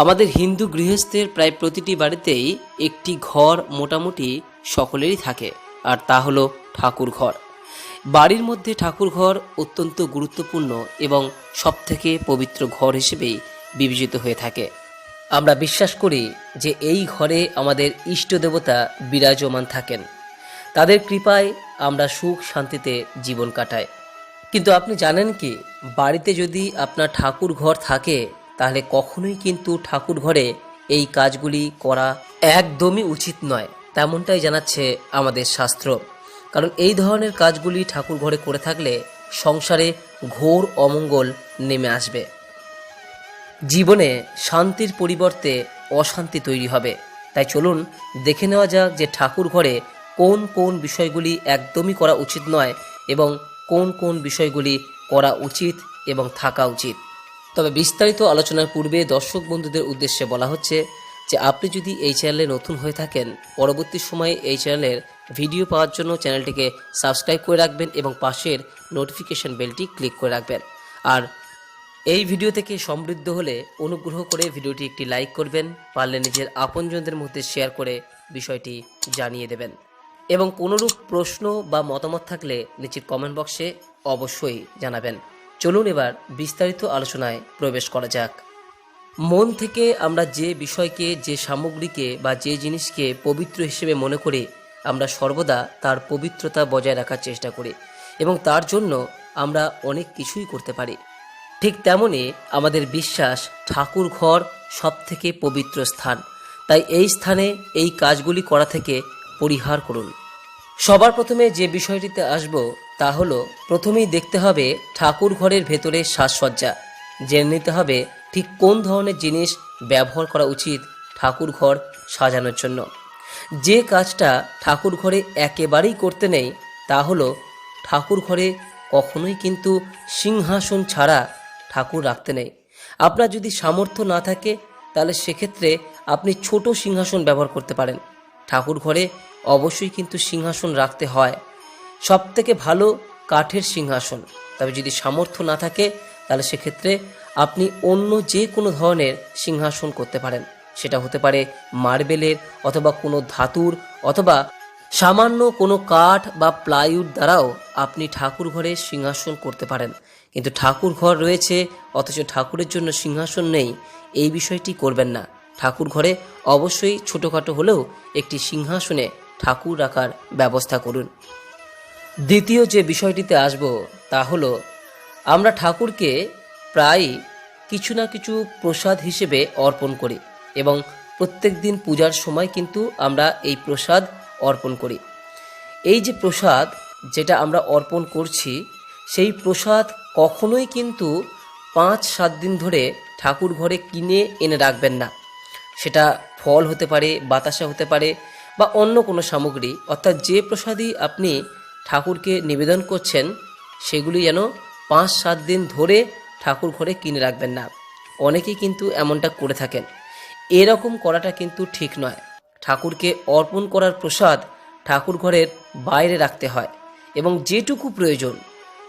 আমাদের হিন্দু গৃহস্থের প্রায় প্রতিটি বাড়িতেই একটি ঘর মোটামুটি সকলেরই থাকে, আর তা হলো ঠাকুর ঘর বাড়ির মধ্যে ঠাকুর ঘর অত্যন্ত গুরুত্বপূর্ণ এবং সবথেকে পবিত্র ঘর হিসেবেই বিবেচিত হয়ে থাকে। আমরা বিশ্বাস করি যে এই ঘরে আমাদের ইষ্ট দেবতা বিরাজমান থাকেন। তাদের কৃপায় আমরা সুখ শান্তিতে জীবন কাটাই। কিন্তু আপনি জানেন কি, বাড়িতে যদি আপনার ঠাকুর ঘর থাকে তাহলে কখনোই কিন্তু ঠাকুর ঘরে এই কাজগুলি করা একদমই উচিত নয়, তেমনটাই জানাচ্ছে আমাদের শাস্ত্র। কারণ এই ধরনের কাজগুলি ঠাকুর ঘরে করে থাকলে সংসারে ঘোর অমঙ্গল নেমে আসবে। জীবনে শান্তির পরিবর্তে অশান্তি তৈরি হবে। তাই চলুন দেখে নেওয়া যাক যে ঠাকুর ঘরে কোন কোন বিষয়গুলি একদমই করা উচিত নয় এবং কোন কোন বিষয়গুলি করা উচিত এবং থাকা উচিত। তবে বিস্তারিত আলোচনার পূর্বে দর্শক বন্ধুদের উদ্দেশ্যে বলা হচ্ছে যে আপনি যদি এই চ্যানেলে নতুন হয়ে থাকেন, পরবর্তী সময়ে এই চ্যানেলের ভিডিও পাওয়ার জন্য চ্যানেলটিকে সাবস্ক্রাইব করে রাখবেন এবং পাশের নোটিফিকেশন বেলটি ক্লিক করে রাখবেন। আর এই ভিডিও থেকে সমৃদ্ধ হলে অনুগ্রহ করে ভিডিওটি একটি লাইক করবেন, পারলে নিজের আপনজনদের মধ্যে শেয়ার করে বিষয়টি জানিয়ে দেবেন। এবং কোনোরূপ প্রশ্ন বা মতামত থাকলে নিচের কমেন্ট বক্সে অবশ্যই জানাবেন। চলুন এবার বিস্তারিত আলোচনায় প্রবেশ করা যাক। মন থেকে আমরা যে বিষয়কে, যে সামগ্রীকে বা যে জিনিসকে পবিত্র হিসেবে মনে করি আমরা সর্বদা তার পবিত্রতা বজায় রাখার চেষ্টা করি এবং তার জন্য আমরা অনেক কিছুই করতে পারি। ঠিক তেমনই আমাদের বিশ্বাস ঠাকুর ঘর সব থেকে পবিত্র স্থান। তাই এই স্থানে এই কাজগুলি করা থেকে পরিহার করুন। সবার প্রথমে যে বিষয়টিতে আসব তা হলো, প্রথমেই দেখতে হবে ঠাকুর ঘরের ভেতরে সাজসজ্জা। জেনে নিতে হবে ঠিক কোন ধরনের জিনিস ব্যবহার করা উচিত ঠাকুর ঘর সাজানোর জন্য। যে কাজটা ঠাকুর ঘরে একেবারেই করতে নেই, তা হলো ঠাকুর ঘরে কখনোই কিন্তু সিংহাসন ছাড়া ঠাকুর রাখতে নেই। আপনার যদি সামর্থ্য না থাকে, তাহলে সেক্ষেত্রে আপনি ছোট সিংহাসন ব্যবহার করতে পারেন। ঠাকুর ঘরে অবশ্যই কিন্তু সিংহাসন রাখতে হয়। সব থেকে ভালো কাঠের সিংহাসন। তবে যদি সামর্থ্য না থাকে, তাহলে সেক্ষেত্রে আপনি অন্য যে কোনো ধরনের সিংহাসন করতে পারেন। সেটা হতে পারে মার্বেলের অথবা কোনো ধাতুর অথবা সামান্য কোনো কাঠ বা প্লাইউড দ্বারাও আপনি ঠাকুর ঘরে সিংহাসন করতে পারেন। কিন্তু ঠাকুর ঘর রয়েছে, অথচ ঠাকুরের জন্য সিংহাসন নেই, এই বিষয়টি করবেন না। ঠাকুর ঘরে অবশ্যই ছোটোখাটো হলেও একটি সিংহাসনে ঠাকুর রাখার ব্যবস্থা করুন। দ্বিতীয় যে বিষয়টিতে আসব তা হলো, আমরা ঠাকুরকে প্রায় কিছু না কিছু প্রসাদ হিসেবে অর্পণ করি এবং প্রত্যেক দিন পূজার সময় কিন্তু আমরা এই প্রসাদ অর্পণ করি। এই যে প্রসাদ যেটা আমরা অর্পণ করছি, সেই প্রসাদ কখনোই কিন্তু পাঁচ সাত দিন ধরে ঠাকুর ঘরে কিনে এনে রাখবেন না। সেটা ফল হতে পারে, বাতাসা হতে পারে বা অন্য কোনো সামগ্রী, অর্থাৎ যে প্রসাদই আপনি ঠাকুরকে নিবেদন করছেন, সেগুলি যেন পাঁচ সাত দিন ধরে ঠাকুর ঘরে কিনে রাখবেন না। অনেকেই কিন্তু এমনটা করে থাকেন। এরকম করাটা কিন্তু ঠিক নয়। ঠাকুরকে অর্পণ করার প্রসাদ ঠাকুর ঘরের বাইরে রাখতে হয় এবং যেটুকু প্রয়োজন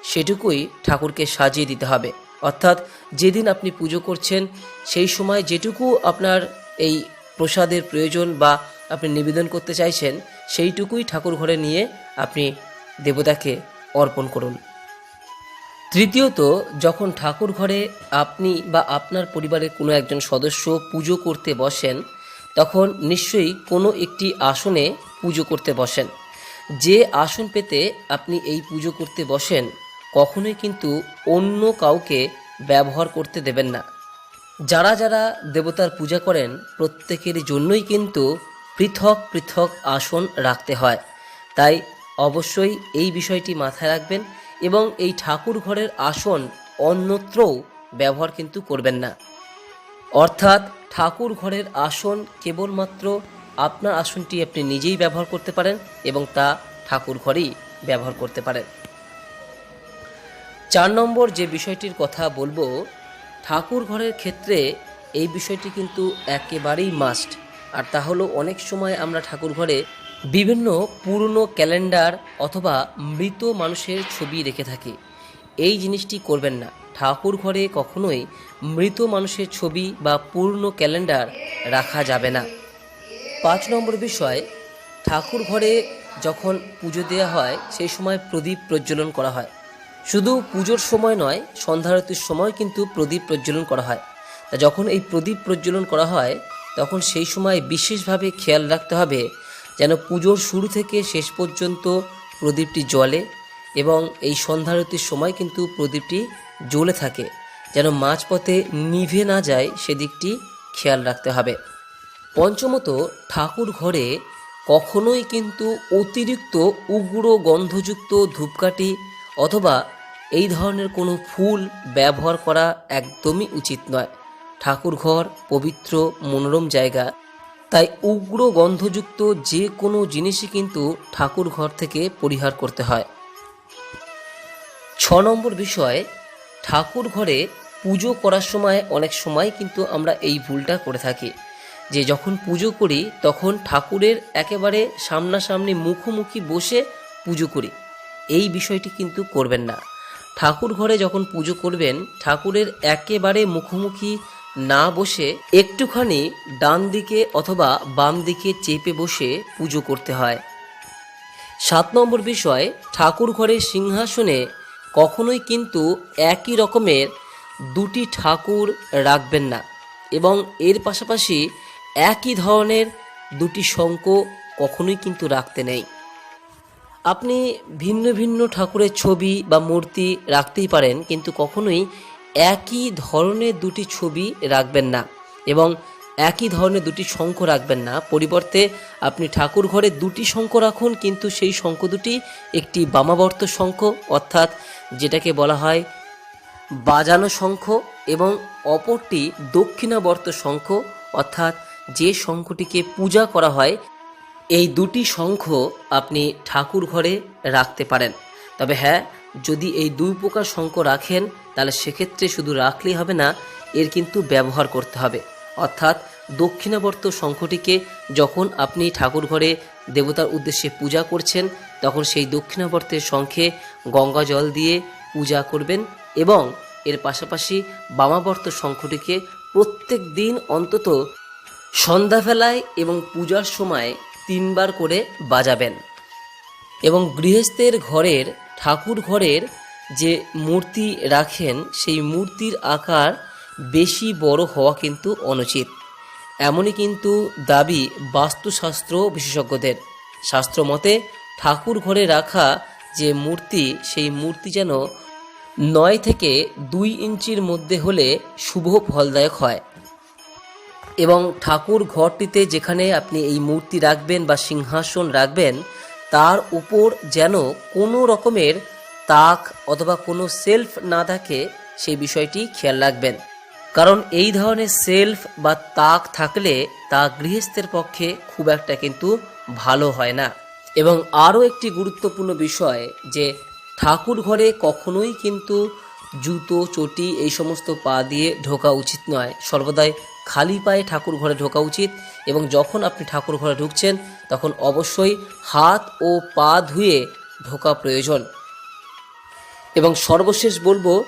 সেটুকুই ঠাকুরকে সাজিয়ে দিতে হবে। অর্থাৎ যেদিন আপনি পুজো করছেন, সেই সময় যেটুকু আপনার এই প্রসাদের প্রয়োজন বা আপনি নিবেদন করতে চাইছেন, সেইটুকুই ঠাকুর ঘরে নিয়ে আপনি দেবতাকে অর্পণ করুন। তৃতীয়ত, যখন ঠাকুর ঘরে আপনি বা আপনার পরিবারের কোনো একজন সদস্য পুজো করতে বসেন, তখন নিশ্চয়ই কোনো একটি আসনে পুজো করতে বসেন। যে আসন পেতে আপনি এই পুজো করতে বসেন, কখনোই কিন্তু অন্য কাউকে ব্যবহার করতে দেবেন না। যারা যারা দেবতার পূজা করেন, প্রত্যেকের জন্যই কিন্তু পৃথক পৃথক আসন রাখতে হয়। তাই অবশ্যই এই বিষয়টি মাথায় রাখবেন এবং এই ঠাকুর ঘরের আসন, অন্যত্রও ব্যবহার কিন্তু করবেন না। অর্থাৎ ঠাকুর ঘরের আসন কেবলমাত্র আপনার আসনটি আপনি নিজেই ব্যবহার করতে পারেন এবং তা ঠাকুর ঘরেই ব্যবহার করতে পারেন। চার নম্বর যে বিষয়টির কথা বলব, ঠাকুর ঘরের ক্ষেত্রে এই বিষয়টি কিন্তু একেবারেই মাস্ট আর তা হলো অনেক সময় আমরা ঠাকুর ঘরে বিভিন্ন পুরনো ক্যালেন্ডার অথবা মৃত মানুষের ছবি রেখে থাকে। এই জিনিসটি করবেন না। ঠাকুর ঘরে কখনোই মৃত মানুষের ছবি বা পূর্ণ ক্যালেন্ডার রাখা যাবে না। পাঁচ নম্বর বিষয়, ঠাকুর ঘরে যখন পুজো দেওয়া হয়, সেই সময় প্রদীপ প্রজ্বলন করা হয়। শুধু পুজোর সময় নয়, সন্ধ্যারতির সময় কিন্তু প্রদীপ প্রজ্বলন করা হয়। তা যখন এই প্রদীপ প্রজ্বলন করা হয়, তখন সেই সময় বিশেষভাবে খেয়াল রাখতে হবে যেন পুজোর শুরু থেকে শেষ পর্যন্ত প্রদীপটি জ্বলে এবং এই সন্ধ্যারতির সময় কিন্তু প্রদীপটি জ্বলে থাকে, যেন মাঝপথে নিভে না যায় সেদিকটি খেয়াল রাখতে হবে। পঞ্চমত, ঠাকুর ঘরে কখনোই কিন্তু অতিরিক্ত উগ্র গন্ধযুক্ত ধূপকাঠি অথবা এই ধরনের কোনো ফুল ব্যবহার করা একদমই উচিত নয়। ঠাকুর ঘর পবিত্র, মনোরম জায়গা তাই উগ্র গন্ধযুক্ত যে কোনো জিনিসই কিন্তু ঠাকুর ঘর থেকে পরিহার করতে হয়। ছ নম্বর বিষয়, ঠাকুর ঘরে পুজো করার সময় অনেক সময় কিন্তু আমরা এই ভুলটা করে থাকি যে যখন পুজো করি তখন ঠাকুরের একেবারে সামনাসামনি মুখোমুখি বসে পুজো করি। এই বিষয়টি কিন্তু করবেন না। ঠাকুর ঘরে যখন পুজো করবেন, ঠাকুরের একেবারে মুখোমুখি না বসে একটুখানি ডান দিকে অথবা বাম দিকে চেপে বসে পুজো করতে হয়। সাত নম্বর বিষয়, ঠাকুর ঘরের সিংহাসনে কখনোই কিন্তু একই রকমের দুটি ঠাকুর রাখবেন না এবং এর পাশাপাশি একই ধরনের দুটি শঙ্খ কখনোই কিন্তু রাখতে নেই। আপনি ভিন্ন ভিন্ন ঠাকুরের ছবি বা মূর্তি রাখতেই পারেন, কিন্তু কখনোই একই ধরনের দুটি ছবি রাখবেন না এবং একই ধরনের দুটি শঙ্খ রাখবেন না। পরিবর্তে আপনি ঠাকুর ঘরে দুটি শঙ্খ রাখুন, কিন্তু সেই শঙ্খ দুটি একটি বামাবর্ত শঙ্খ, অর্থাৎ যেটাকে বলা হয় বাজানো শঙ্খ এবং অপরটি দক্ষিণাবর্ত শঙ্খ, অর্থাৎ যে শঙ্খটিকে পূজা করা হয়, এই দুটি শঙ্খ আপনি ঠাকুর ঘরে রাখতে পারেন। তবে হ্যাঁ যদি এই দুই প্রকার শঙ্খ রাখেন, তাহলে সেক্ষেত্রে শুধু রাখলেই হবে না, এর কিন্তু ব্যবহার করতে হবে। অর্থাৎ দক্ষিণাবর্ত শঙ্খটিকে যখন আপনি ঠাকুর ঘরে দেবতার উদ্দেশ্যে পূজা করছেন, তখন সেই দক্ষিণাবর্তের শঙ্খে গঙ্গা জল দিয়ে পূজা করবেন এবং এর পাশাপাশি বামাবর্ত শঙ্খটিকে প্রত্যেক দিন অন্তত সন্ধ্যাবেলায় এবং পূজার সময় তিনবার করে বাজাবেন। এবং গৃহস্থের ঘরের, ঠাকুর ঘরের যে মূর্তি রাখেন, সেই মূর্তির আকার বেশি বড় হওয়া কিন্তু অনুচিত। এমনই কিন্তু দাবি বাস্তুশাস্ত্র বিশেষজ্ঞদের। শাস্ত্র মতে ঠাকুর ঘরে রাখা যে মূর্তি, সেই মূর্তি যেন নয় থেকে দুই ইঞ্চির মধ্যে হলে শুভ ফলদায়ক হয়। এবং ঠাকুর ঘরটিতে যেখানে আপনি এই মূর্তি রাখবেন বা সিংহাসন রাখবেন তার উপর যেন কোনো রকমের তাক অথবা কোনো সেলফ না থাকে সেই বিষয়টি খেয়াল রাখবেন। কারণ এই ধরনের সেলফ বা তাক থাকলে তা গৃহস্থের পক্ষে খুব একটা কিন্তু ভালো হয় না। এবং আরও একটি গুরুত্বপূর্ণ বিষয় যে ঠাকুর ঘরে কখনোই কিন্তু জুতো, চটি এই সমস্ত পা দিয়ে ঢোকা উচিত নয়। সর্বদাই খালি পায়ে ঠাকুর ঘরে ঢোকা উচিত এবং যখন আপনি ঠাকুর ঘরে ঢুকছেন, তখন অবশ্যই হাত ও পা ধুয়ে ঢোকা প্রয়োজন। এবং সর্বশেষ বলব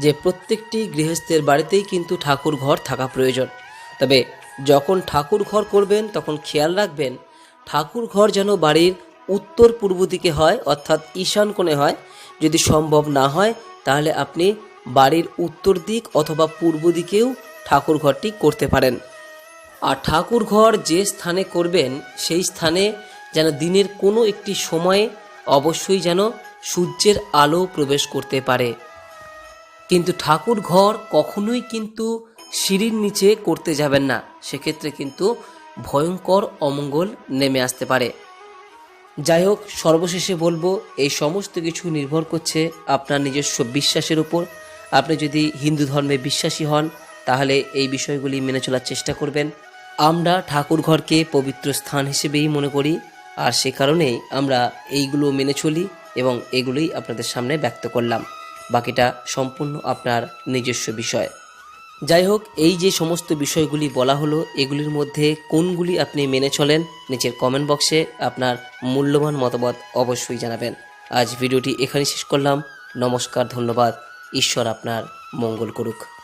যে প্রত্যেকটি গৃহস্থের বাড়িতেই কিন্তু ঠাকুর ঘর থাকা প্রয়োজন। তবে যখন ঠাকুর ঘর করবেন, তখন খেয়াল রাখবেন, ঠাকুর ঘর যেন বাড়ির উত্তর পূর্ব দিকে হয়, অর্থাৎ ঈশান কোণে হয়। যদি সম্ভব না হয় তাহলে আপনি বাড়ির উত্তর দিক অথবা পূর্ব দিকেও ঠাকুর ঘরটি করতে পারেন। আর ঠাকুর ঘর যে স্থানে করবেন, সেই স্থানে যেন দিনের কোনো একটি সময়ে অবশ্যই যেন সূর্যের আলো প্রবেশ করতে পারে। কিন্তু ঠাকুর ঘর কখনোই কিন্তু সিঁড়ির নিচে করতে যাবেন না। সেক্ষেত্রে কিন্তু ভয়ঙ্কর অমঙ্গল নেমে আসতে পারে। যাই হোক, সর্বশেষে বলব, এই সমস্ত কিছু নির্ভর করছে আপনার নিজস্ব বিশ্বাসের উপর। আপনি যদি হিন্দু ধর্মে বিশ্বাসী হন, তাহলে এই বিষয়গুলি মেনে চলার চেষ্টা করবেন। আমরা ঠাকুর ঘরকে পবিত্র স্থান হিসেবেই মনে করি, আর সে কারণেই আমরা এইগুলো মেনে চলি এবং এগুলোই আপনাদের সামনে ব্যক্ত করলাম। বাকিটা সম্পূর্ণ আপনার নিজস্ব বিষয়। যাই হোক এই যে সমস্ত বিষয়গুলি বলা হলো, এগুলির মধ্যে কোনগুলি আপনি মেনে চলেন, নিচের কমেন্ট বক্সে আপনার মূল্যবান মতামত অবশ্যই জানাবেন। আজ ভিডিওটি এখানে শেষ করলাম। নমস্কার, ধন্যবাদ। ঈশ্বর আপনার মঙ্গল করুক।